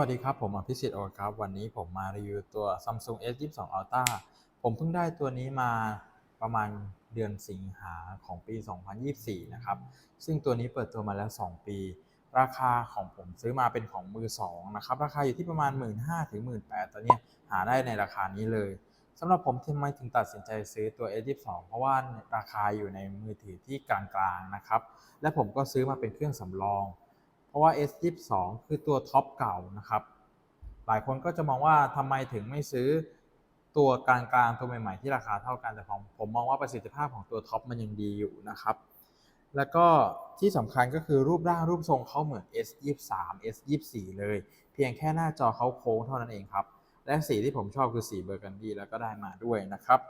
วัสดีครับ ผมอภิสิทธิ์โอครับ วันนี้ผมมารีวิวตัว Samsung S22 Ultra ผมเพิ่งได้ตัวนี้มาประมาณเดือนสิงหาของปี 2024 นะครับ ซึ่งตัวนี้เปิดตัวมาแล้ว 2 ปี ราคาของผมซื้อมาเป็นของมือ 2 นะครับ ราคาอยู่ที่ประมาณ 1 5ื่นถึงหมื่นตอนนี้หาได้ในราคานี้เลยสำหรับผมทำไมถึงตัดสินใจซื้อตัว S22 เพราะว่าราคาอยู่ในมือถือที่กลางๆนะครับ และผมก็ซื้อมาเป็นเครื่องสำรอง ราะว่า S22 คือตัวท็อปเก่านะครับ หลายคนก็จะมองว่าทำไมถึงไม่ซื้อตัวกลางๆตัวใหม่ๆที่ราคาเท่ากันแต่ผมผมมองว่าประสิทธิภาพของตัวท็อปมันยังดีอยู่นะครับ แล้วก็ที่สำคัญก็คือรูปร่างรูปทรงเขาเหมือน S23 S24 เลย เพียงแค่หน้าจอเขาโค้งเท่านั้นเองครับ และสีที่ผมชอบคือสีเบอร์กันดีแล้วก็ได้มาด้วยนะครับ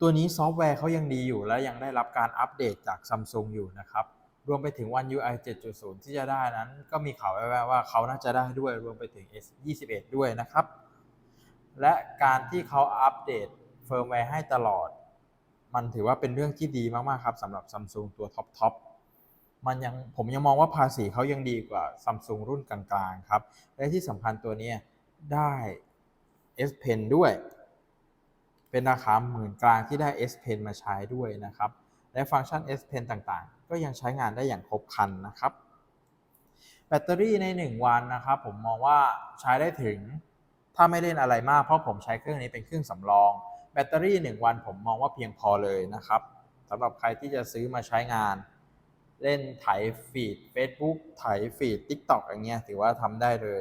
ตัวนี้ซอฟต์แวร์เขายังดีอยู่และยังได้รับการอัปเดตจาก Samsung อยู่นะครับ รวมไปถึง One UI 7.0 ที่จะได้นั้น ก็มีข่าวแว่วๆว่าเขาน่าจะได้ด้วยรวมไปถึง S21 ด้วยนะครับ และการที่เขาอัปเดตเฟิร์มแวร์ให้ตลอด มันถือว่าเป็นเรื่องที่ดีมากๆครับสำหรับ Samsung ตัวท็อปทอปมันยังผมยังมองว่าภาษีเขายังดีกว่า Samsung รุ่นกลางๆครับ และที่สำคัญตัวนี้ได้ S Pen ด้วย เป็นราคาหมื่นกลางที่ได้ S Pen มาใช้ด้วยนะครับ และฟังก์ชัน S Pen ต่างๆ ก็ยังใช้งานได้อย่างครบครันนะครับ แบตเตอรี่ใน 1 วันนะครับผมมองว่าใช้ได้ถึงถ้าไม่เล่นอะไรมากเพราะผมใช้เครื่องนี้เป็นเครื่องสำรอง แบตเตอรี่ 1 วันผมมองว่าเพียงพอเลยนะครับสำหรับใครที่จะซื้อมาใช้งาน เล่นไถฟีด Facebook ไถฟีด TikTok อย่างเงี้ยถือว่าทำได้เลย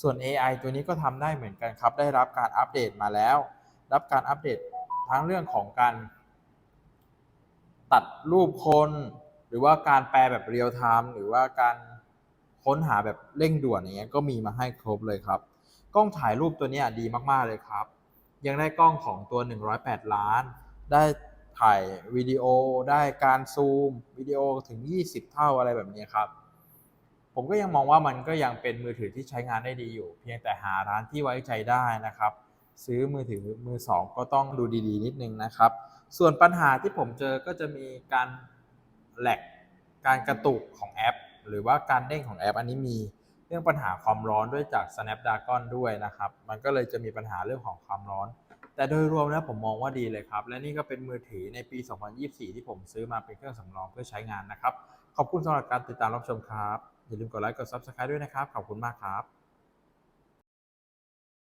ส่วน AI ตัวนี้ก็ทำได้เหมือนกันครับ ได้รับการอัปเดตมาแล้ว รับการอัปเดตทั้งเรื่องของการ ตัดรูปคน หรือว่าการแปลแบบเรียลไทม์หรือว่าการค้นหาแบบเร่งด่วนอย่างเงี้ยก็มีมาให้ครบเลยครับ กล้องถ่ายรูปตัวนี้ดีมากๆเลยครับ ยังได้กล้องของตัว 108 ล้าน ได้ถ่ายวิดีโอได้การซูมวิดีโอถึง 20 เท่าอะไรแบบนี้ครับ ผมก็ยังมองว่ามันก็ยังเป็นมือถือที่ใช้งานได้ดีอยู่ เพียงแต่หาร้านที่ไว้ใจได้นะครับ ซื้อมือถือมือสองก็ต้องดูดีๆ นิดนึงนะครับ ส่วนปัญหาที่ผมเจอก็จะมีการแหลกการกระตุกของแอป หรือว่าการเด้งของแอป อันนี้มีเรื่องปัญหาความร้อนด้วยจาก Snapdragon ด้วยนะครับ มันก็เลยจะมีปัญหาเรื่องของความร้อน แต่โดยรวมแล้วผมมองว่าดีเลยครับ และนี่ก็เป็นมือถือในปี 2024 ที่ผมซื้อมาเป็นเครื่องสำรองเพื่อใช้งานนะครับ ขอบคุณสำหรับการติดตามรับชมครับ อย่าลืมกดไลค์กด Subscribe ด้วยนะครับ ขอบคุณมากครับ